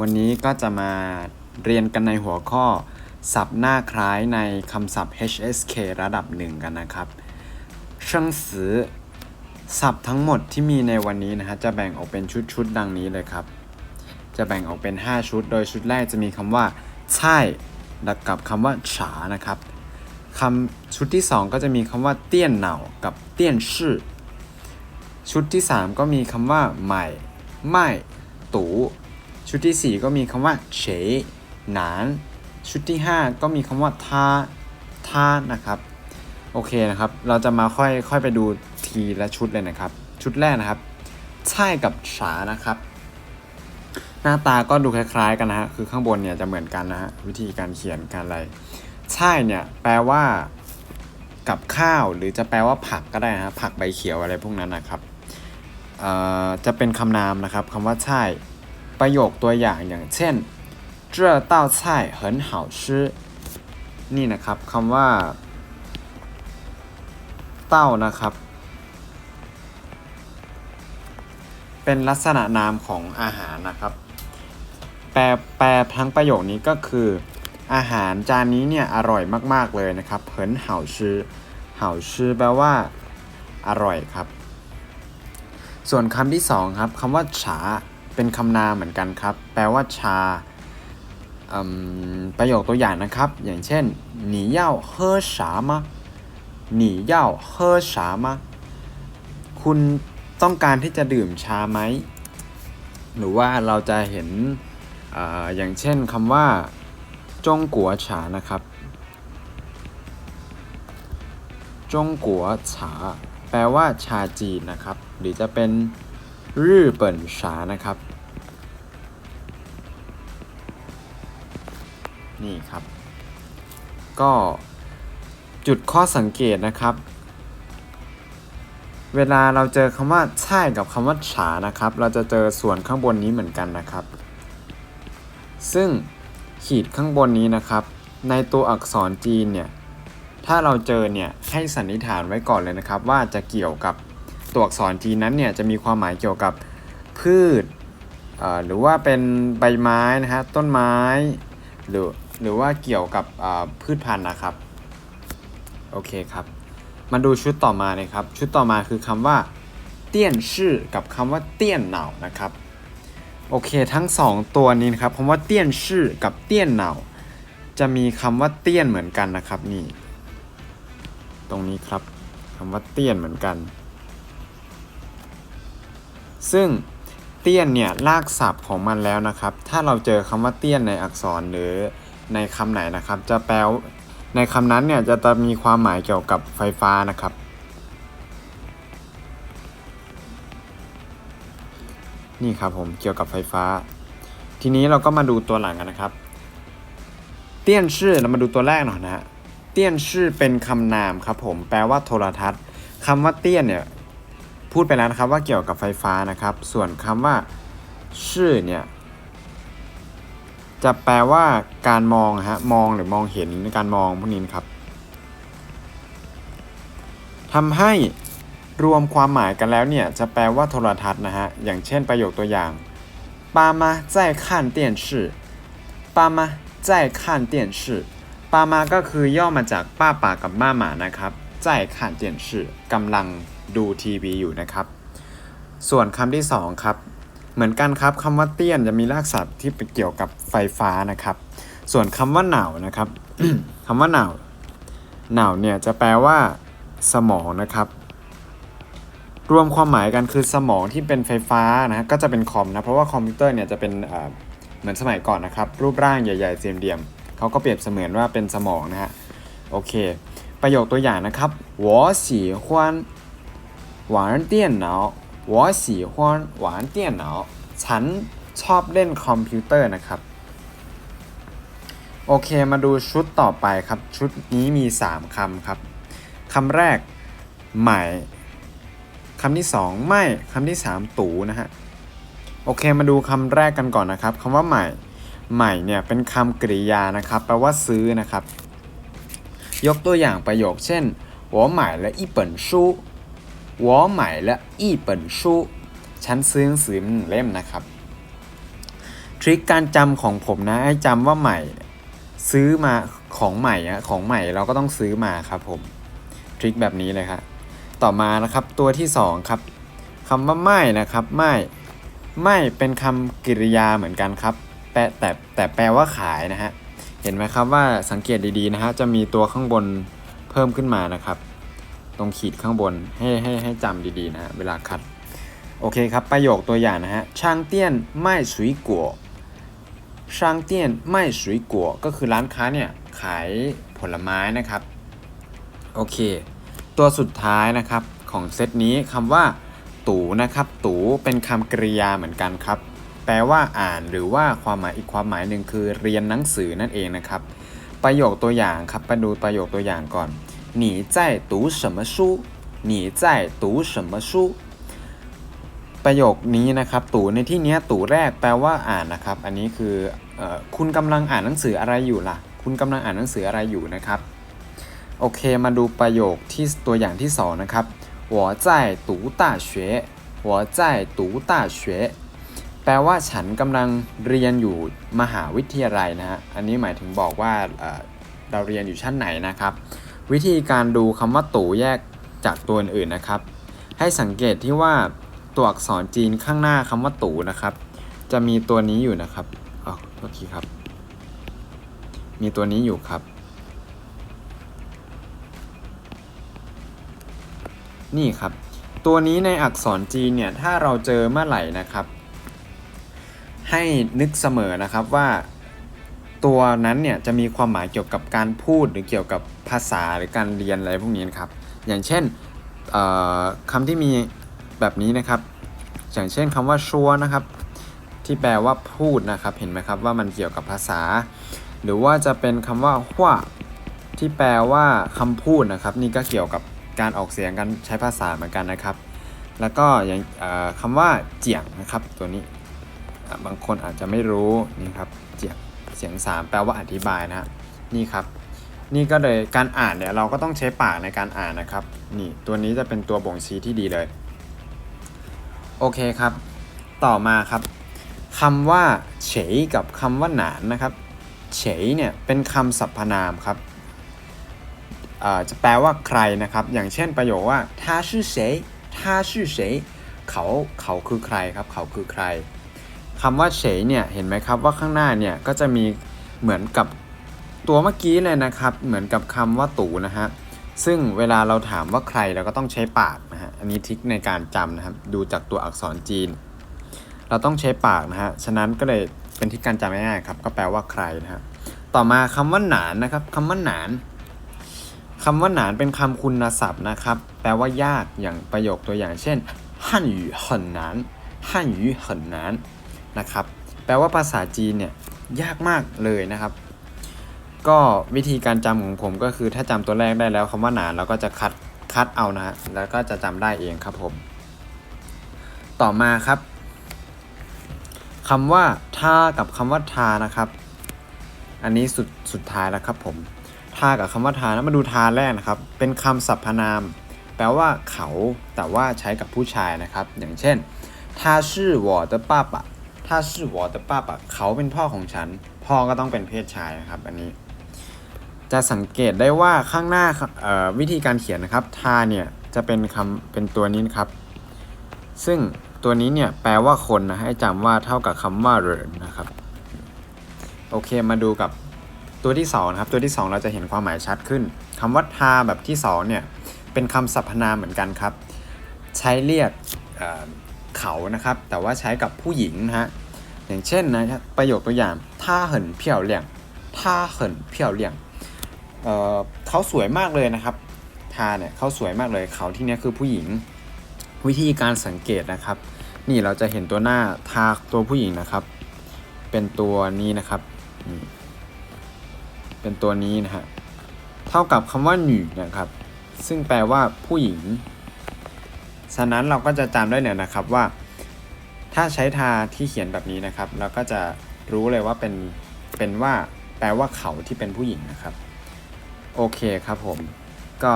วันนี้ก็จะมาเรียนกันในหัวข้อ ศัพท์หน้าคล้ายในคำศัพท์ HSK ระดับหนึ่งกันนะครับเชิงซือศัพท์ทั้งหมดที่มีในวันนี้นะฮะจะแบ่งออกเป็นชุดๆดังนี้เลยครับ จะแบ่งออกเป็น 5 ชุด โดยชุดแรกจะมีคำว่าใช่กับคำว่าฉานะครับคำชุดที่ 2 ก็จะมีคำว่าเตี้ยนเหน่ากับเตี้ยนชื่อชุดที่ 3 ก็มีคำว่าใหม่ ไม่ ตู ชุดที่ 4 ก็มีคำว่าเฉยหนาน ชุดที่ 5 ก็มีคำว่าท่าท่านะครับ โอเคนะครับ เราจะมาค่อยค่อยไปดูทีละชุดเลยนะครับ ชุดแรกนะครับใช่กับฉานะครับ หน้าตาก็ดูคล้ายๆกันนะฮะ คือข้างบนเนี่ยจะเหมือนกันนะฮะ วิธีการเขียนการอะไรใช่เนี่ยแปลว่ากับข้าวหรือจะแปลว่าผักก็ได้นะผักใบเขียวอะไรพวกนั้นนะครับเอ่อจะเป็นคำนามนะครับคำว่าใช่ ประโยคตัวอย่างอย่างเช่น这道菜很好吃นี่นะครับคำว่า เต้านะครับ เป็นลักษณะนามของอาหารนะครับ แปลแปลทั้งประโยคนี้ก็คือ อาหารจานนี้เนี่ยอร่อยมากๆเลยนะครับเผินเห่าชื่อเห่าชื่อแปลว่า อร่อยครับ ส่วนคำที่สองครับคำว่าฉา เป็นคำนามเหมือนกันครับ แปลว่าชาอืมประโยคตัวอย่างนะครับ อย่างเช่น你要喝茶吗你要喝茶吗คุณต้องการที่จะดื่มชาไหม หรือว่าเราจะเห็นอาอย่างเช่นคำว่าจงกัวฉานะครับ จงกัวฉาแปลว่าชาจีนนะครับ หรือจะเป็น รื่อเปิ่นฉานะครับ นี่ครับ ก็จุดข้อสังเกตนะครับ เวลาเราเจอคำว่าใช่กับคำว่าฉานะครับ เราจะเจอส่วนข้างบนนี้เหมือนกันนะครับ ซึ่งขีดข้างบนนี้นะครับ ในตัวอักษรจีนเนี่ยถ้าเราเจอเนี่ยให้สันนิษฐานไว้ก่อนเลยนะครับ ว่าจะเกี่ยวกับ ตัวอักษรจีนนั้นเนี่ยจะมีความหมายเกี่ยวกับพืชหรือว่าเป็นใบไม้นะฮะต้นไม้หรือหรือว่าเกี่ยวกับพืชพันธุ์นะครับโอเคครับ มาดูชุดต่อมาเลยครับ ชุดต่อมาคือคำว่า เตี้ยนชื่อกับคำว่าเตี้ยนเหนานะครับโอเคทั้งสองตัวนี้นะครับคำว่าเตี้ยนชื่อกับเตี้ยนเหนาจะมีคำว่าเตี้ยนเหมือนกันนะครับนี่ ตรงนี้ครับคำว่าเตี้ยนเหมือนกัน ซึ่งเตี้ยนเนี่ยลากศัพท์ของมันแล้วนะครับ ถ้าเราเจอคำว่าเตี้ยนในอักษรหรือในคำไหนนะครับ จะแปลในคำนั้นเนี่ยจะจะมีความหมายเกี่ยวกับไฟฟ้านะครับ นี่ครับผมเกี่ยวกับไฟฟ้า ทีนี้เราก็มาดูตัวหลังกันนะครับเตี้ยนชื่อเรามาดูตัวแรกหน่อยนะฮะเตี้ยนชื่อเป็นคำนามครับผมแปลว่าโทรทัศน์คำว่าเตี้ยนเนี่ย พูดไปแล้วนะครับว่าเกี่ยวกับไฟฟ้านะครับ ส่วนคำว่าชื่อเนี่ยจะแปลว่าการมองฮะมองหรือมองเห็นการมองพวกนี้นะครับทำให้รวมความหมายกันแล้วเนี่ยจะแปลว่าโทรทัศน์นะฮะอย่างเช่นประโยคตัวอย่าง爸妈在看电视爸妈在看电视ปามาก็คือย่อมาจากป้าป่ากับม่าหมานะครับ在看电视กำลัง ดูทีวีอยู่นะครับ ส่วนคำที่สองครับ เหมือนกันครับคำว่าเตี้ยนจะมีรากศัพท์ที่เกี่ยวกับไฟฟ้านะครับ ส่วนคำว่าหนาวนะครับ คำว่าหนาวหนาวเนี่ยจะแปลว่า สมองนะครับ รวมความหมายกันคือสมองที่เป็นไฟฟ้านะฮะก็จะเป็นคอมนะเพราะว่าคอมพิวเตอร์เนี่ยจะเป็นเอ่อเหมือนสมัยก่อนนะครับ รูปร่างใหญ่ๆสี่เหลี่ยมๆเขาก็เปรียบเสมือนว่าเป็นสมองนะฮะโอเค ประโยคตัวอย่างนะครับ我喜欢 玩电脑我喜欢玩电脑ฉันชอบเล่นคอมพิวเตอร์นะครับ โอเคมาดูชุดต่อไปครับ ชุดนี้มี 3คำครับคำแรก ใหม่คำที่ 2 ไม่คำที่ 3 ตูนะฮะ โอเคมาดูคำแรกกันก่อนนะครับคำว่าใหม่ ใหม่เนี่ยเป็นคำกริยานะครับ แปลว่าซื้อนะครับ ยกตัวอย่างประโยคเช่น我买了一本书 我买了一本书ฉันซื้อหนังสือหนึ่งเล่มนะครับ ทริคการจำของผมนะให้จำว่าใหม่ ซื้อมาของใหม่อะของใหม่เราก็ต้องซื้อมาครับผมทริคแบบนี้เลยครับต่อมานะครับตัวที่สองครับคำว่าไม่นะครับไม่ไม่เป็นคำกริยาเหมือนกันครับแปลแต่แต่แปลว่าขายนะฮะเห็นไหมครับว่าสังเกตดีๆนะฮะจะมีตัวข้างบนเพิ่มขึ้นมานะครับ ต รงขีดข้างบนให้ให้ให้จำดีๆนะฮะเวลาคัด โอเคครับ ประโยคตัวอย่างนะฮะช่างเตี้ยนไม่สุยกัวช่างเตี้ยนไม่สุยกัวก็คือร้านค้าเนี่ยขายผลไม้นะครับ โอเค ตัวสุดท้ายนะครับของเซตนี้คำว่าตูนะครับ ตูเป็นคำกริยาเหมือนกันครับ แปลว่าอ่านหรือว่าความหมายอีกความหมายหนึ่งคือเรียนหนังสือนั่นเองนะครับ ประโยคตัวอย่างครับไปดูประโยคตัวอย่างก่อน 你在读什么书你在读什么书ประโยคนี้นะครับ ตู่ในที่เนี้ยตู่แรกแปลว่าอ่านนะครับ อันนี้คือเออคุณกำลังอ่านหนังสืออะไรอยู่ล่ะ คุณกำลังอ่านหนังสืออะไรอยู่นะครับ โอเคมาดูประโยคที่ตัวอย่างที่สองนะครับ我在读大学我在读大学แปลว่าฉันกำลังเรียนอยู่มหาวิทยาลัยนะฮะ อันนี้หมายถึงบอกว่าเอ่อเราเรียนอยู่ชั้นไหนนะครับ วิธีการดูคำว่าตู่แยกจากตัวอื่นๆนะครับ ให้สังเกตที่ว่าตัวอักษรจีนข้างหน้าคำว่าตู่นะครับ จะมีตัวนี้อยู่นะครับอ๋อโทษทีครับ มีตัวนี้อยู่ครับ นี่ครับ ตัวนี้ในอักษรจีนเนี่ยถ้าเราเจอเมื่อไหร่นะครับ ให้นึกเสมอนะครับว่า ตัวนั้นเนี่ยจะมีความหมายเกี่ยวกับการพูดหรือเกี่ยวกับภาษาหรือการเรียนอะไรพวกนี้นะครับ อย่างเช่นเอ่อคำที่มีแบบนี้นะครับ อย่างเช่นคำว่าชัวนะครับ ที่แปลว่าพูดนะครับ เห็นไหมครับว่ามันเกี่ยวกับภาษา หรือว่าจะเป็นคำว่าฮวาที่แปลว่าคำพูดนะครับ นี่ก็เกี่ยวกับการออกเสียงการใช้ภาษาเหมือนกันนะครับ แล้วก็อย่างเอ่อคำว่าเจียงนะครับ ตัวนี้บางคนอาจจะไม่รู้นี่ครับเจียง เสียงสามแปลว่าอธิบายนะฮะนี่ครับ นี่ก็เลยการอ่านเนี่ยเราก็ต้องใช้ปากในการอ่านนะครับ นี่ตัวนี้จะเป็นตัวบ่งชี้ที่ดีเลย โอเคครับ ต่อมาครับคำว่าเฉยกับคำว่าหนานนะครับเฉยเนี่ยเป็นคำสรรพนามครับเอ่อจะแปลว่าใครนะครับ อย่างเช่นประโยคว่า他是谁他是谁เขาเขาคือใครครับ เขาคือใคร คำว่าเฉยเนี่ยเห็นไหมครับว่าข้างหน้าเนี่ยก็จะมีเหมือนกับตัวเมื่อกี้เลยนะครับ เหมือนกับคำว่าตู่นะฮะซึ่งเวลาเราถามว่าใครเราก็ต้องใช้ปากนะฮะอันนี้ทิคในการจำนะครับ ดูจากตัวอักษรจีน เราต้องใช้ปากนะฮะฉะนั้นก็เลยเป็นทิคการจำง่ายๆครับ ก็แปลว่าใครนะฮะต่อมาคำว่าหนานนะครับคำว่าหนานคำว่าหนานเป็นคำคุณศัพท์นะครับ แปลว่ายากอย่างประโยคตัวอย่างเช่น ฮั่นหยูเหินหนาน ฮั่นหยูเหินหนาน นะครับ แปลว่าภาษาจีนเนี่ยยากมากเลยนะครับ ก็วิธีการจำของผมก็คือถ้าจำตัวแรกได้แล้วคำว่าหนานเราก็จะคัดคัดเอานะฮะแล้วก็จะจำได้เองครับผม ต่อมาครับคำว่าทากับคำว่าทานะครับ อันนี้สุดสุดท้ายแล้วครับผมทากับคำว่าทานะมาดูทาแรกนะครับ เป็นคำสรรพนาม แปลว่าเขาแต่ว่าใช้กับผู้ชายนะครับ อย่างเช่น他是我的爸爸 ถ้าชื่อวอเตอร์ป้าปะเขาเป็นพ่อของฉัน พ่อก็ต้องเป็นเพศชายนะครับ อันนี้ จะสังเกตได้ว่าข้างหน้าวิธีการเขียนนะครับทาเนี่ยจะเป็นคำเป็นตัวนี้นครับ ซึ่งตัวนี้เนี่ยแปลว่าคนนะให้จำว่าเท่ากับคำว่าเรนนะครับ โอเคมาดูกับตัวที่2นะครับตัวที่ 2 เราจะเห็นความหมายชัดขึ้นคำว่าทาแบบที่2เนี่ยเป็นคำสรรพนามเหมือนกันครับ ใช้เรียกเขานะครับ แต่ว่าใช้กับผู้หญิงนะฮะ อย่างเช่นนะครับประโยคตัวอย่างท่าเหินเพียวเหลี่ยงท่าเหินเพียวเหลี่ยงเเขาสวยมากเลยนะครับท่าเนี่ยเขาสวยมากเลยเขาที่นี้คือผู้หญิงวิธีการสังเกตนะครับ นี่เราจะเห็นตัวหน้าทาตัวผู้หญิงนะครับ เป็นตัวนี้นะครับ เป็นตัวนี้นะฮะเท่ากับคำว่าหนุ่นะครับ ซึ่งแปลว่าผู้หญิงฉะนั้นเราก็จะจำได้เนี่ยนะครับว่า ถ้าใช้ทาที่เขียนแบบนี้นะครับ เราก็จะรู้เลยว่าเป็นเป็นว่าแปลว่าเขาที่เป็นผู้หญิงนะครับ โอเคครับผมก็